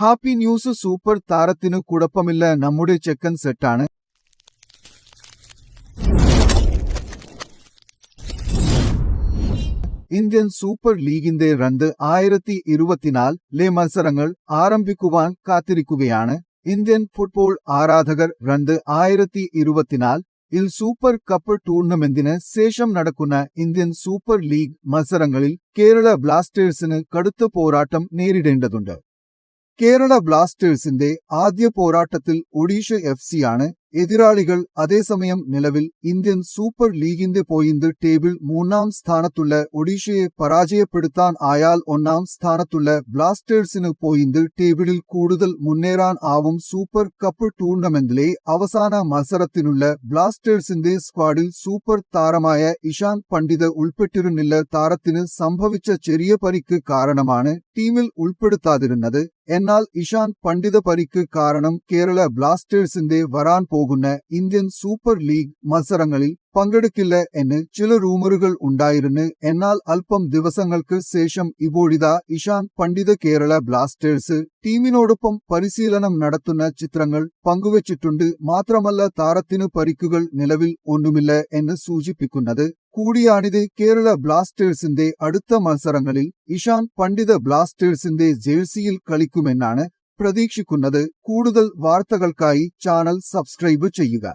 Happy news super താരത്തിന് കുഴപ്പമില്ല. നമ്മുടെ ചെക്കൻ സെറ്റാണ്. ഇന്ത്യൻ സൂപ്പർ ലീഗിന്റെ രണ്ട് ആയിരത്തി ഇരുപത്തിനാലിലെ മത്സരങ്ങൾ ആരംഭിക്കുവാൻ കാത്തിരിക്കുകയാണ്. ഇന്ത്യൻ ഫുട്ബോൾ ആരാധകർ രണ്ട് ആയിരത്തി ഇരുപത്തിനാല് ഇൽ സൂപ്പർ കപ്പ് ടൂർണമെന്റിന് ശേഷം നടക്കുന്ന ഇന്ത്യൻ സൂപ്പർ ലീഗ് മത്സരങ്ങളിൽ കേരള ബ്ലാസ്റ്റേഴ്സിന് കടുത്ത പോരാട്ടം നേരിടേണ്ടതുണ്ട്. കേരള ബ്ലാസ്റ്റേഴ്സിന്റെ ആദ്യ പോരാട്ടത്തിൽ ഒഡീഷ എഫ് സിയാണ് എതിരാളികൾ അതേസമയം നിലവിൽ ഇന്ത്യൻ സൂപ്പർ ലീഗിന്റെ പോയിന്റ് ടേബിൾ മൂന്നാം സ്ഥാനത്തുള്ള ഒഡീഷയെ പരാജയപ്പെടുത്താൻ ആയാൽ ഒന്നാം സ്ഥാനത്തുള്ള ബ്ലാസ്റ്റേഴ്സിന് പോയിന്റ് ടേബിളിൽ കൂടുതൽ മുന്നേറാൻ ആവും സൂപ്പർ കപ്പ് ടൂർണമെന്റിലെ അവസാന മത്സരത്തിനുള്ള ബ്ലാസ്റ്റേഴ്സിന്റെ സ്ക്വാഡിൽ സൂപ്പർ താരമായ ഇഷാൻ പണ്ഡിത് ഉൾപ്പെട്ടിരുന്നില്ല താരത്തിന് സംഭവിച്ച ചെറിയ പരിക്ക് കാരണമാണ് ടീമിൽ ഉൾപ്പെടുത്താതിരുന്നത് എന്നാൽ ഇഷാൻ പണ്ഡിത പരിക്ക് കാരണം കേരള ബ്ലാസ്റ്റേഴ്സിന്റെ വരാൻ പോകുന്ന ഇന്ത്യൻ സൂപ്പർ ലീഗ് മത്സരങ്ങളിൽ പങ്കെടുക്കില്ല എന്ന് ചില റൂമറുകൾ ഉണ്ടായിരുന്നു. എന്നാൽ അല്പം ദിവസങ്ങൾക്ക് ശേഷം ഇപ്പോഴിതാ ഇഷാൻ പണ്ഡിത കേരള ബ്ലാസ്റ്റേഴ്സ് ടീമിനോടൊപ്പം പരിശീലനം നടത്തുന്ന ചിത്രങ്ങൾ പങ്കുവച്ചിട്ടുണ്ട്. മാത്രമല്ല താരത്തിന് പരിക്കുകൾ നിലവിൽ ഒന്നുമില്ല എന്ന് സൂചിപ്പിക്കുന്നത്. കൂടിയാണിത് കേരള ബ്ലാസ്റ്റേഴ്സിന്റെ അടുത്ത മത്സരങ്ങളിൽ ഇഷാൻ പണ്ഡിത ബ്ലാസ്റ്റേഴ്സിന്റെ ജേഴ്സിയിൽ കളിക്കുമെന്നാണ് പ്രതീക്ഷിക്കുന്നത് കൂടുതൽ വാർത്തകൾക്കായി ചാനൽ സബ്സ്ക്രൈബ് ചെയ്യുക.